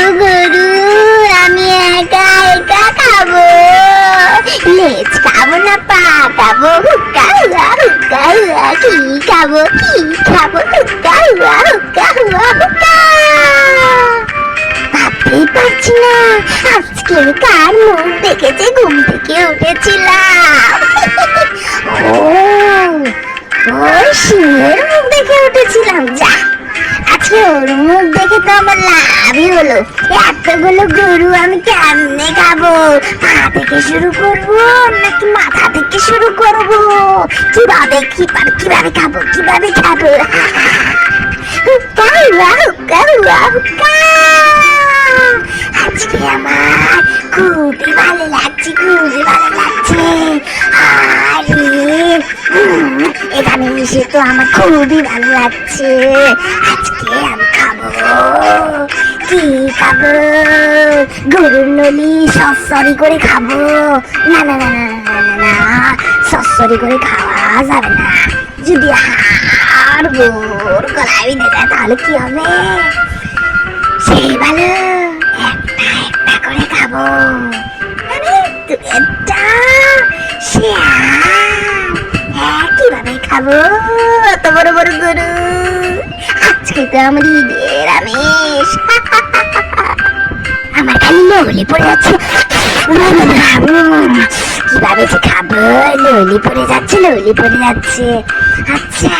গরু গরু আমি একা একা খাব। লেজ খাব না, পা খাব, হুক্কা হুয়া হুক্কা হুয়া, কি খাব কি খাব, হুক্কা হুয়া ভাবতেই পারছি না আজকে কার মুখ দেখেছে ঘুম থেকে উঠেছিলাম। ও ও, সিংহের মুখ দেখে আজকে মুখ দেখে তো আমার লাভই হলো। এতগুলো গরু আমি কেমনে খাব? পা থেকে শুরু করব নাকি মাথা থেকে শুরু করব? কীভাবে কীভাবে কীভাবে খাব কীভাবে খাব? আজকে আমার খুবই ভালো লাগছে, খুবই ভালো লাগছে। আরে এখানে এসে তো আমার খুবই ভালো লাগছে। আমি খাব। কি গরুর নলি সরি করে খাব। না না না না না না না সরি করে খাওয়া যাবে না। যদি হাড় বোর গলায় বিঁধে যায় তাহলে কি হবে? সেই ভালো একটা একটা করে খাব। একটা শিয়াল হ্যাঁ কীভাবে খাব? অত বড় বড় গরু। আজকে তো আমার আমার খালি ললি পড়ে যাচ্ছে। কীভাবে যে খাব? ললি পড়ে যাচ্ছে ললি পড়ে যাচ্ছে। আচ্ছা।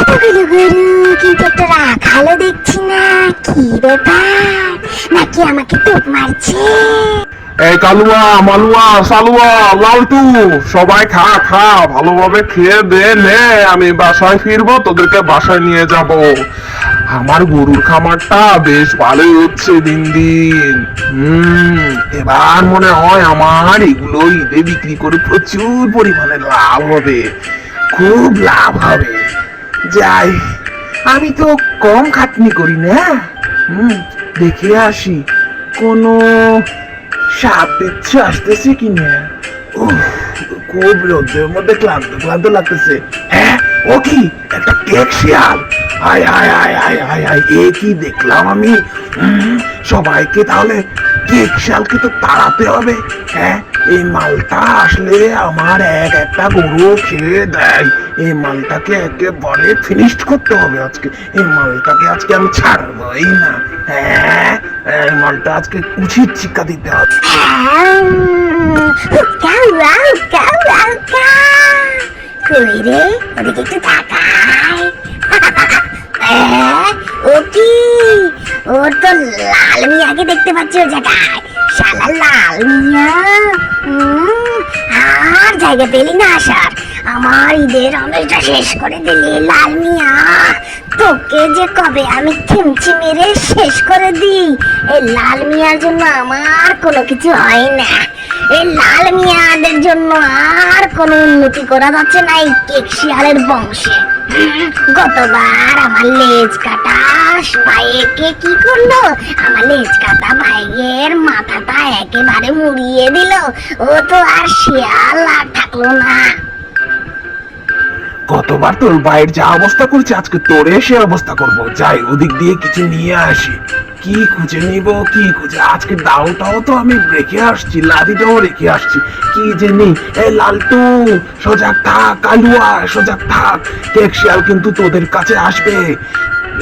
এতগুলো গরু, কিন্তু একটা রাখালো দেখছি না। কি ব্যাপার? নাকি আমাকে টোপ মারছে? এই কালুয়া, মালুয়া, সালুয়া, লালটু, সবাই খা খা, ভালোভাবে খেয়ে দে, নে, আমি বাসায় ফিরবো, তোদেরকে বাসায় নিয়ে যাব। আমার গরুর খামারটা বেশ ভালোই হচ্ছে দিন দিন। এবার মনে হয় আমার এগুলো ঈদে বিক্রি করে প্রচুর পরিমাণে লাভ হবে। খুব লাভ হবে। যাই, আমি তো কম খাটনি করি না। হুম, দেখে আসি। কোনো সাপ বিচ্ছু আসতেছে কি না খুব রোদের মধ্যে ক্লান্ত ক্লান্ত লাগতেছে। হ্যাঁ ও কি? একটা কেক শিয়াল। হায় হায় হায় হায় হায় হায়, এ কি দেখলাম আমি? সবাইকে তাহলে কেক শিয়ালকে তো তাড়াতে হবে। হ্যাঁ এই মালটা আসলে আমার এক একটা গরু খেয়ে দেয়। এই মালটাকে একেবারে ফিনিশড করতে হবে আজকে। এই মালটাকে আজকে আমি ছাড়বই না। হ্যাঁ মালটা আজকে উচিত শিক্ষা দিতে হবে। হুয়া তো দেখতে পাচ্ছি জায়গায়। আর জায়গা পেলি না, আসার। আমার ঈদের আমেজটা শেষ করে দিলি, লাল মিয়া। তোকে যে কবে আমি খিমচি মেরে শেষ করে দিই? এই লাল মিয়ার জন্য আমার কোনো কিছু হয় না। এই লাল মিয়াদের জন্য আর কোনো উন্নতি করা যাচ্ছে না এই কেক শিয়ালের বংশে। গতবার আমার লেজ কাটা ভাইকে কি করল? আমার লেজ কাটা ভাইয়ের মাথাটা একেবারে মুড়িয়ে দিল। ও তো আর শিয়াল আর থাকল না। কতবার তোর ভাইয়ের যা অবস্থা করছে, আজকে তোরে সে অবস্থা করব। যাই, ওদিক দিয়ে কিছু নিয়ে আসি। কি খুঁজে নিব, কি খুঁজে আজকে দাওটাও তো আমি রেখে আসছি, লাদিটাও রেখে আসছি। কি যে নেই এ লালটু সজাগ থাক কালুয়া সজাগ থাক। টেক শিয়াল কিন্তু তোদের কাছে আসবে।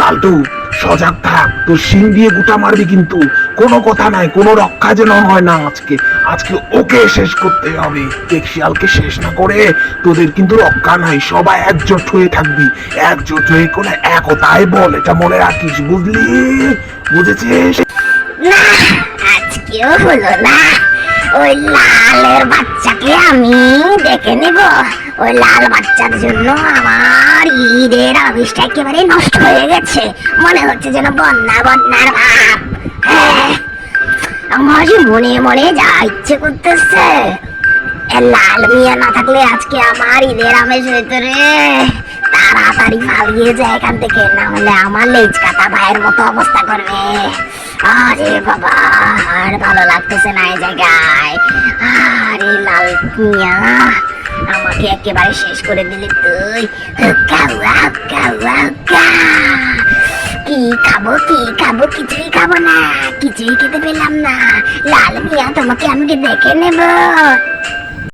লালটু, সজাগ থাক, তোর শিং দিয়ে গুটা মারবি কিন্তু। কোনো কথা নাই, কোনো রক্ষা যেন হয় না আজকে। আজকে ওকে শেষ করতে হবে। টেক শিয়ালকে শেষ না করে, তোদের কিন্তু রক্ষা নাই। সবাই একজোট হয়ে থাকবি। একজোট হয়ে কোনো একতাই বল, এটা মনে রাখিস, বুঝলি? বুঝেছিস? না, আজকেও হলো না। ওই লালের বাচ্চাকে আমি দেখে নেব। ওই লাল বাচ্চার জন্য আমার ঈদের আবিষ্টা একেবারে নষ্ট হয়ে গেছে। মনে হচ্ছে যেন বন্যা, বন্যার ভাব। আমার মনে মনে যা ইচ্ছে করতেছে। লাল মিয়া না থাকলে আজকে আমার ঈদের আমেজ হইতো রে। তাড়াতাড়ি পালিয়ে যায় এখান থেকে না হলে আমার লেজ কাটা ভাইয়ের মতো অবস্থা করবে। আরে বাবা আর ভালো লাগতেছে না এই জায়গায়। আরে লাল মিয়া আমাকে একেবারে শেষ করে দিলি তুই। হুয়া, হুক্কা হুক্কা। কি খাব কি? খাব কিছুই খাব না। কিছুই খেতে পেলাম না। লাল মিয়া, তোমাকে আমি দেখে নেব।